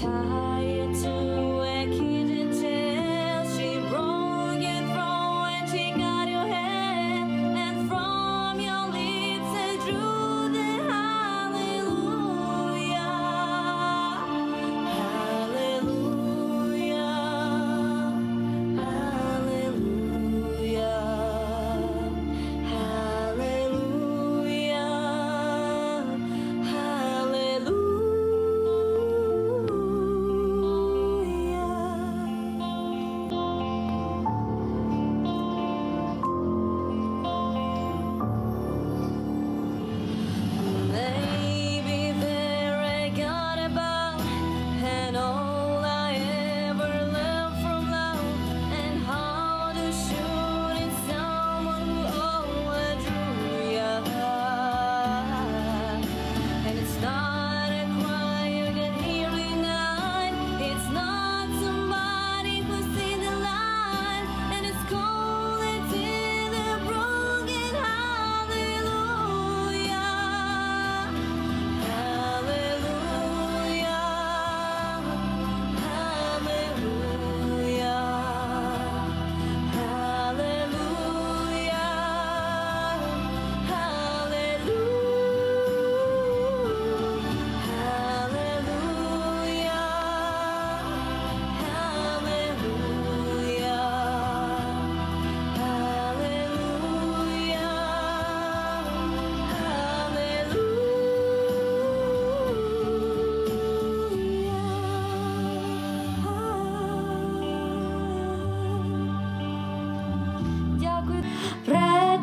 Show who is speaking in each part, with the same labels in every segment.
Speaker 1: time.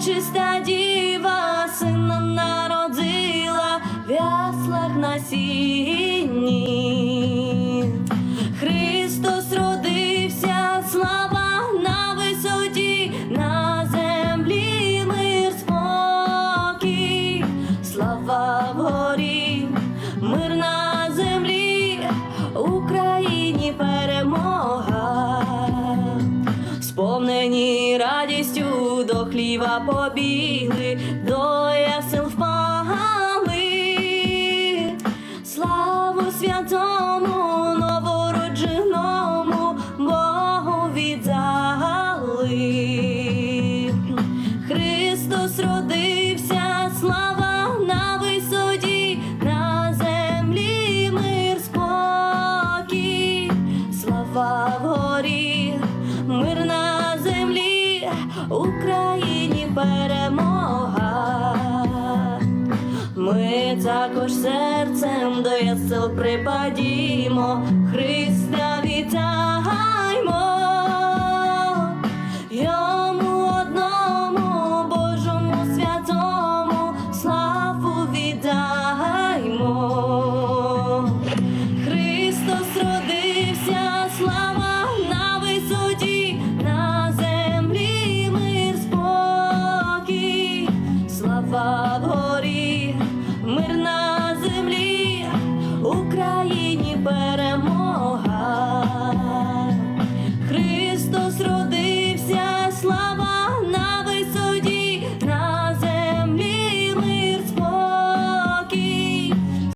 Speaker 1: Чиста діва, сина народила, в яслах насіла. сповнені радістю до хліва побігли, до ясел впали, славу святому. Україні перемога, ми також серцем до ясел припадімо Христа.